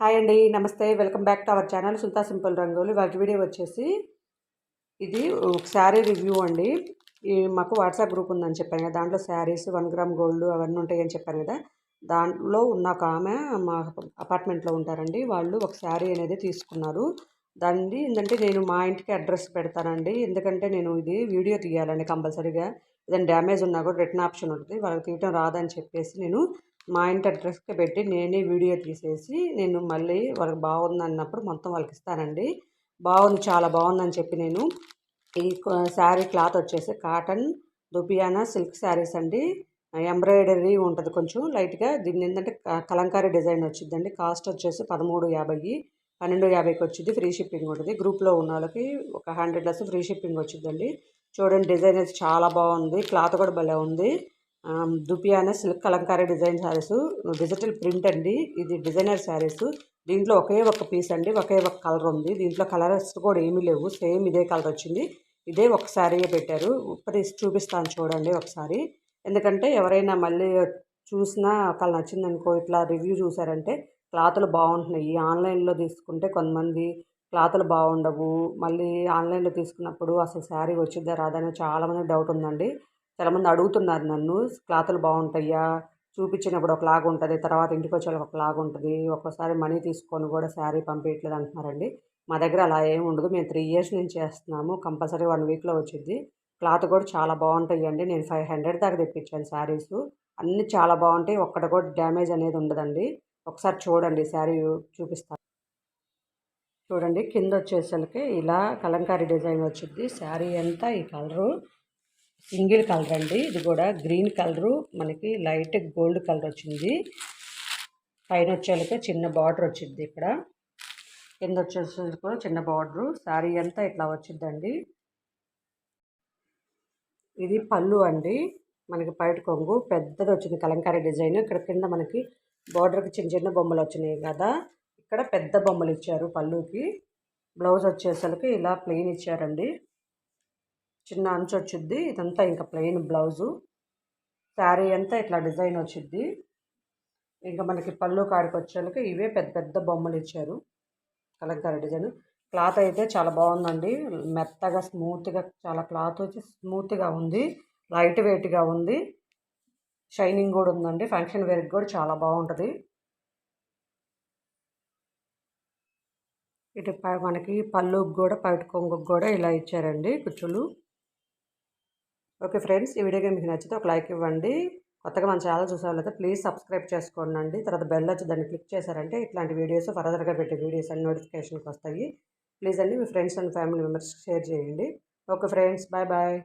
Hi అండి నమస్తే. Welcome back to our channel సుల్తా simple rangoli. వాటి వీడియో వచ్చేసి ఇది ఒక శారీ రివ్యూ అండి. ఈ మాకు వాట్సాప్ గ్రూప్ ఉందని చెప్పాను కదా దాంట్లో శారీస్ వన్ గ్రామ్ గోల్డ్ అవన్నీ ఉంటాయని చెప్పాను కదా దాంట్లో ఉన్న ఒక ఆమె మా అపార్ట్మెంట్లో ఉంటారండి. వాళ్ళు ఒక శారీ అనేది తీసుకున్నారు. దాన్ని ఏంటంటే నేను మా ఇంటికి అడ్రస్ పెడతానండి. ఎందుకంటే నేను ఇది వీడియో తీయాలండి కంపల్సరీగా. ఏదైనా డ్యామేజ్ ఉన్నా కూడా రిటర్న్ ఆప్షన్ ఉంటుంది. వాళ్ళకి తీయటం రాదని చెప్పేసి నేను మా ఇంటి అడ్రస్కి పెట్టి నేనే వీడియో తీసేసి నేను మళ్ళీ వాళ్ళకి బాగుంది అన్నప్పుడు మొత్తం వాళ్ళకి ఇస్తానండి. బాగుంది చాలా బాగుందని చెప్పి నేను ఈ శారీ క్లాత్ వచ్చేసి కాటన్ దుపియానా సిల్క్ శారీస్ అండి. ఎంబ్రాయిడరీ ఉంటుంది కొంచెం లైట్గా. దీన్ని ఏంటంటే కలంకారీ డిజైన్ వచ్చిందండి కాస్ట్ వచ్చేసి పదమూడు యాభై పన్నెండు యాభైకి వచ్చింది ఫ్రీ షిప్పింగ్ ఉంటుంది. గ్రూప్లో ఉన్న వాళ్ళకి ఒక హండ్రెడ్ లెస్ ఫ్రీ షిప్పింగ్ వచ్చిందండి చూడండి డిజైన్ అయితే చాలా బాగుంది. క్లాత్ కూడా భలే ఉంది. Dupion silk Kalamkari design saris digital print అండి. ఇది డిజైనర్ శారీస్. దీంట్లో ఒకే ఒక పీస్ అండి ఒకే ఒక కలర్ ఉంది. దీంట్లో కలర్స్ కూడా ఏమీ లేవు. సేమ్ ఇదే కలర్ వచ్చింది. ఇదే ఒక శారీయే పెట్టారు. ఇప్పుడు చూపిస్తాను చూడండి ఒకసారి. ఎందుకంటే ఎవరైనా మళ్ళీ చూసినా ఒకళ్ళు నచ్చిందనుకో ఇట్లా రివ్యూ చూసారంటే క్లాతులు బాగుంటున్నాయి. ఆన్లైన్లో తీసుకుంటే కొంతమంది క్లాతులు బాగుండవు. మళ్ళీ ఆన్లైన్లో తీసుకున్నప్పుడు అసలు శారీ వచ్చిద్దా రాదని చాలామంది డౌట్ ఉందండి. చాలామంది అడుగుతున్నారు నన్ను క్లాతులు బాగుంటాయా? చూపించినప్పుడు ఒకలాగా ఉంటుంది తర్వాత ఇంటికి వచ్చే ఒకలాగా ఉంటుంది ఒక్కోసారి మనీ తీసుకొని కూడా శారీ పంపించట్లేదు అంటున్నారండి. మా దగ్గర అలా ఏమి ఉండదు మేము త్రీ ఇయర్స్ నుంచి చేస్తున్నాము కంపల్సరీ వన్ వీక్లో వచ్చింది క్లాత్ కూడా చాలా బాగుంటాయి అండి నేను ఫైవ్ హండ్రెడ్ దాకా తెప్పించాను శారీస్. అన్నీ చాలా బాగుంటాయి ఒక్కడ కూడా డ్యామేజ్ అనేది ఉండదండి. ఒకసారి చూడండి శారీ చూపిస్తాను. చూడండి కింద వచ్చేసరికి ఇలా కలంకారీ డిజైన్ వచ్చింది శారీ అంతా ఈ కలరు సింగిల్ కలర్ అండి. ఇది కూడా గ్రీన్ కలరు. మనకి లైట్ గోల్డ్ కలర్ వచ్చింది. పైన వచ్చేసరికి చిన్న బార్డర్ వచ్చింది ఇక్కడ. కింద వచ్చేసరికి కూడా చిన్న బార్డరు. శారీ అంతా ఇట్లా వచ్చిందండి. ఇది పళ్ళు అండి. మనకి పైట కొంగు. పెద్దది వచ్చింది కలంకారీ డిజైన్. ఇక్కడ కింద మనకి బార్డర్కి చిన్న చిన్న బొమ్మలు వచ్చినాయి కదా. ఇక్కడ పెద్ద బొమ్మలు ఇచ్చారు పళ్ళుకి. బ్లౌజ్ వచ్చేసరికి ఇలా ప్లెయిన్ ఇచ్చారండి. చిన్న అంచు వచ్చింది ఇదంతా ఇంకా ప్లెయిన్ బ్లౌజు. శారీ అంతా ఇట్లా డిజైన్ వచ్చింది ఇంకా మనకి పళ్ళు కాడికి వచ్చేసరికి ఇవే పెద్ద పెద్ద బొమ్మలు ఇచ్చారు. కలంకారీ డిజైన్. క్లాత్ అయితే చాలా బాగుందండి. మెత్తగా స్మూత్గా చాలా క్లాత్ వచ్చి స్మూత్గా ఉంది. లైట్ వెయిట్గా ఉంది. షైనింగ్ కూడా ఉందండి. ఫంక్షన్ వేర్కి కూడా చాలా బాగుంటుంది. ఇటు మనకి పళ్ళుకి కూడా పైట కొంగుకి కూడా ఇలా ఇచ్చారండి కుచ్చులు. ఓకే ఫ్రెండ్స్ ఈ వీడియో మీకు నచ్చితే ఒక లైక్ ఇవ్వండి. కొత్తగా మన ఛానల్ చూసేవాళ్ళైతే ప్లీజ్ సబ్స్క్రైబ్ చేసుకోండి తర్వాత బెల్ వచ్చి దాన్ని క్లిక్ చేశారంటే ఇట్లాంటి వీడియోస్ ఫర్దర్గా పెట్టే వీడియోస్ అన్ని నోటిఫికేషన్కి వస్తాయి. ప్లీజ్ అండి మీ friends and family members share చేయండి. Okay friends bye bye.